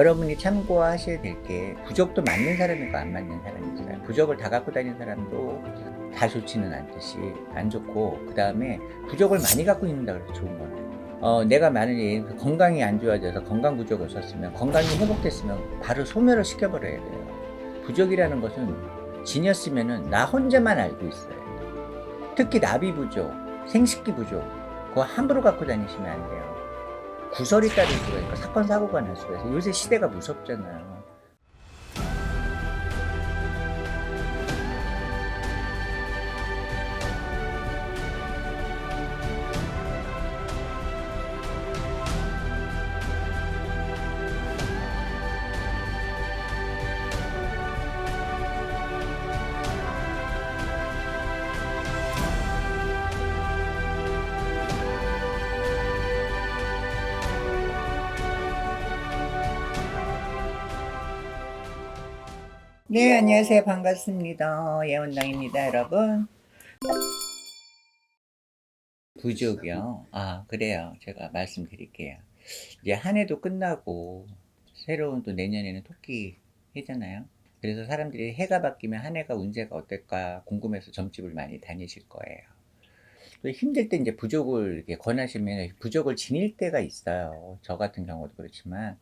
여러분이 참고하셔야 될 게 부적도 맞는 사람이 있고 안 맞는 사람이 있어요. 부적을 다 갖고 다니는 사람도 다 좋지는 않듯이 안 좋고 그 다음에 부적을 많이 갖고 있는다 그래서 좋은 건 아니에요. 어, 내가 만약에 건강이 안 좋아져서 건강 부적을 썼으면 건강이 회복됐으면 바로 소멸을 시켜버려야 돼요. 부적이라는 것은 지녔으면은 나 혼자만 알고 있어요. 특히 나비 부족, 생식기 부족 그거 함부로 갖고 다니시면 안 돼요. 구설이 따를 수가 있고 사건 사고가 날 수가 있어요. 요새 시대가 무섭잖아요. 네, 안녕하세요. 반갑습니다. 예원당입니다, 여러분. 부족이요. 아, 그래요. 제가 말씀드릴게요. 이제 한 해도 끝나고 새로운 또 내년에는 토끼 해잖아요. 그래서 사람들이 해가 바뀌면 한 해가 운세가 어떨까 궁금해서 점집을 많이 다니실 거예요. 또 힘들 때 이제 부족을 이렇게 권하시면 부족을 지닐 때가 있어요. 저 같은 경우도 그렇지만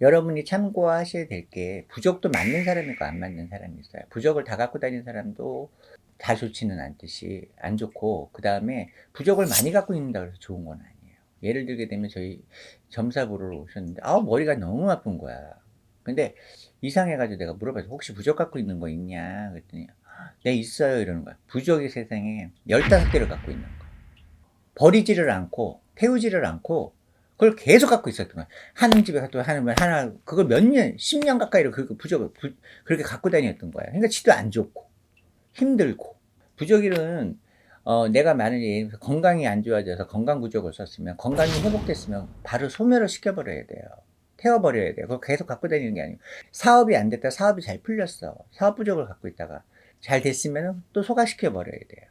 여러분이 참고하셔야 될 게 부적도 맞는 사람이 있고 안 맞는 사람이 있어요. 부적을 다 갖고 다니는 사람도 다 좋지는 않듯이 안 좋고 그 다음에 부적을 많이 갖고 있는다 그래서 좋은 건 아니에요. 예를 들게 되면 저희 점사 보러 오셨는데 아 머리가 너무 아픈 거야. 근데 이상해가지고 내가 물어봐서 혹시 부적 갖고 있는 거 있냐 그랬더니 네 있어요 이러는 거야. 부적이 세상에 15개를 갖고 있는 거야. 버리지를 않고 태우지를 않고 그걸 계속 갖고 있었던 거야. 하는 집에 또 하는 하나 그걸 몇 년, 10년 가까이를 그 부적을 부, 그렇게 갖고 다녔던 거야. 그러니까 지도 안 좋고 힘들고 부적일은 어, 내가 만약에 건강이 안 좋아져서 건강 부적을 썼으면 건강이 회복됐으면 바로 소멸을 시켜버려야 돼요. 태워버려야 돼요. 그걸 계속 갖고 다니는 게 아니고 사업이 안 됐다 사업이 잘 풀렸어. 사업 부적을 갖고 있다가 잘 됐으면 또 소가시켜버려야 돼요.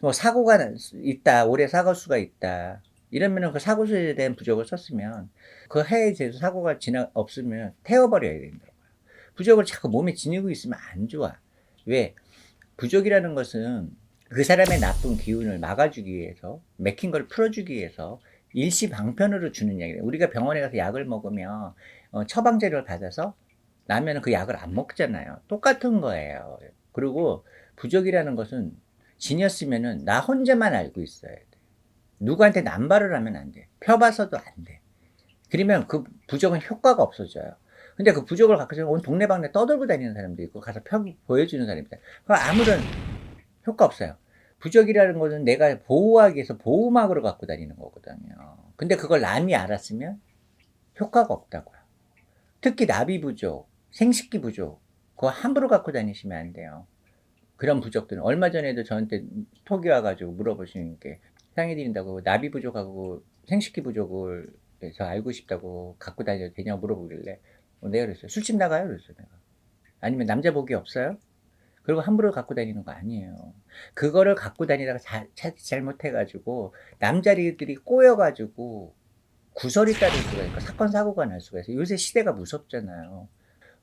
뭐 사고가 있다, 올해 사고수가 있다. 이러면은 그 사고수에 대한 부적을 썼으면 그 해에 대해서 사고가 지나 없으면 태워버려야 된다고요. 부적을 자꾸 몸에 지니고 있으면 안 좋아. 왜? 부적이라는 것은 그 사람의 나쁜 기운을 막아주기 위해서 맥힌 걸 풀어주기 위해서 일시 방편으로 주는 약이에요. 우리가 병원에 가서 약을 먹으면 어, 처방제를 받아서 나면 그 약을 안 먹잖아요. 똑같은 거예요. 그리고 부적이라는 것은 지녔으면은 나 혼자만 알고 있어야 돼. 누구한테 남발을 하면 안 돼. 펴봐서도 안 돼. 그러면 그 부적은 효과가 없어져요. 근데 그 부적을 갖고 온 동네방네 떠들고 다니는 사람도 있고 가서 펴 보여주는 사람이 있다. 그 아무런 효과 없어요. 부적이라는 것은 내가 보호하기 위해서 보호막으로 갖고 다니는 거거든요. 근데 그걸 남이 알았으면 효과가 없다고요. 특히 나비 부족, 생식기 부족, 그거 함부로 갖고 다니시면 안 돼요. 그런 부적들은 얼마 전에도 저한테 톡이 와가지고 물어보시는 게상 해드린다고 나비 부족하고 생식기 부족을 저 알고 싶다고 갖고 다녀도 되냐고 물어보길래 어, 내가 그랬어요. 술집 나가요? 그랬어요. 내가. 아니면 남자 복이 없어요? 그리고 함부로 갖고 다니는 거 아니에요. 그거를 갖고 다니다가 자, 자, 잘못해가지고 남자리들이 꼬여가지고 구설이 따를 수가 있고 사건 사고가 날 수가 있어요. 요새 시대가 무섭잖아요.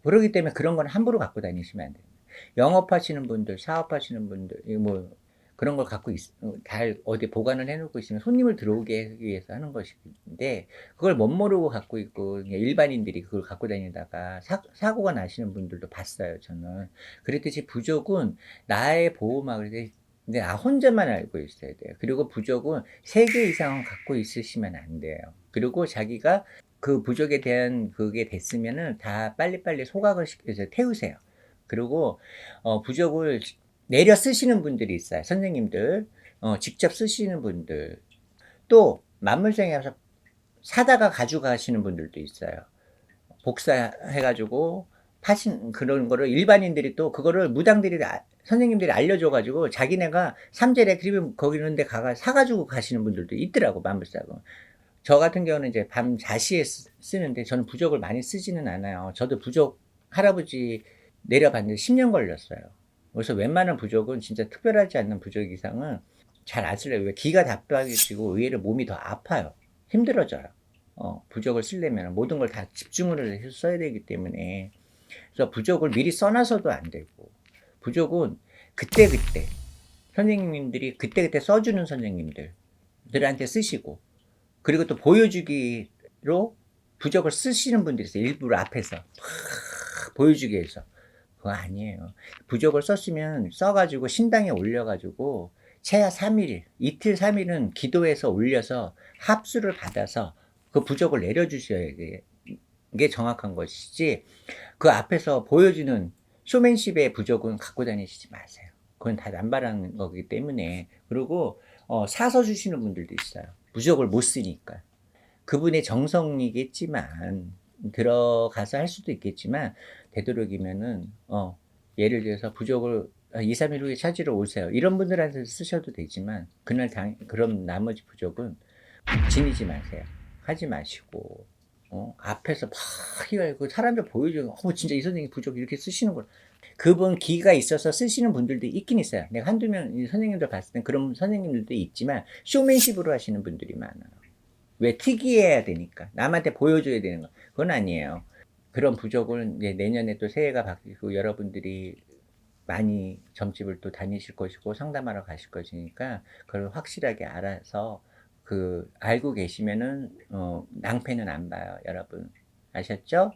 그러기 때문에 그런 건 함부로 갖고 다니시면 안 됩니다. 영업하시는 분들, 사업하시는 분들, 뭐 그런 걸 갖고 있, 어, 잘 어디 보관을 해놓고 있으면 손님을 들어오게 하기 위해서 하는 것인데 그걸 못 모르고 갖고 있고 그냥 일반인들이 그걸 갖고 다니다가 사, 사고가 나시는 분들도 봤어요 저는. 그랬듯이 부족은 나의 보호막을 근데 나 혼자만 알고 있어야 돼요. 그리고 부족은 세 개 이상은 갖고 있으시면 안 돼요. 그리고 자기가 그 부족에 대한 그게 됐으면은 다 빨리빨리 소각을 시켜서 태우세요. 그리고 어, 부족을 내려 쓰시는 분들이 있어요. 선생님들, 어, 직접 쓰시는 분들. 또, 만물생에 서 사다가 가져가시는 분들도 있어요. 복사해가지고 파신 그런 거를 일반인들이 또 그거를 무당들이 아, 선생님들이 알려줘가지고 자기네가 삼재래 그리면 거기 있는데 가가 사가지고 가시는 분들도 있더라고 만물사고. 저 같은 경우는 이제 밤 자시에 쓰는데 저는 부적을 많이 쓰지는 않아요. 저도 부적 할아버지 내려봤는데 10년 걸렸어요. 그래서 웬만한 부족은 진짜 특별하지 않는 부족 이상은 잘안 쓸래요. 왜 기가 답답해지고 의외로 몸이 더 아파요. 힘들어져요. 어, 부적을 쓰려면 모든 걸 다 집중을 해서 써야 되기 때문에 그래서 부적을 미리 써놔서도 안 되고 부적은 그때그때 선생님들이 그때그때 써주는 선생님들들한테 쓰시고 그리고 또 보여주기로 부적을 쓰시는 분들이 있어요. 일부러 앞에서 막 보여주기 위해서. 그거 아니에요. 부적을 썼으면 써가지고 신당에 올려가지고 최하 3일, 이틀 3일은 기도해서 올려서 합수를 받아서 그 부적을 내려주셔야 돼. 게 정확한 것이지 그 앞에서 보여주는 쇼맨십의 부적은 갖고 다니시지 마세요. 그건 다 남발하는 거기 때문에 그리고 어, 사서 주시는 분들도 있어요. 부적을 못 쓰니까 그분의 정성이겠지만 들어가서 할 수도 있겠지만 되도록이면은 어, 예를 들어서 부적을 2, 3일 후에 찾으러 오세요. 이런 분들한테 쓰셔도 되지만 그날 당 그럼 나머지 부적은 지니지 마세요. 하지 마시고 어, 앞에서 막 이거 사람들 보여주고 어 진짜 이 선생님 부적 이렇게 쓰시는 걸 그분 기가 있어서 쓰시는 분들도 있긴 있어요. 내가 한두 명이 선생님들 봤을 땐 그런 선생님들도 있지만 쇼맨십으로 하시는 분들이 많아요. 왜 특이해야 되니까 남한테 보여줘야 되는 거 그건 아니에요. 그런 부적은 이제 내년에 또 새해가 바뀌고 여러분들이 많이 점집을 또 다니실 것이고 상담하러 가실 것이니까 그걸 확실하게 알아서 그 알고 계시면은 어, 낭패는 안 봐요, 여러분. 아셨죠?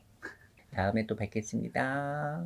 다음에 또 뵙겠습니다.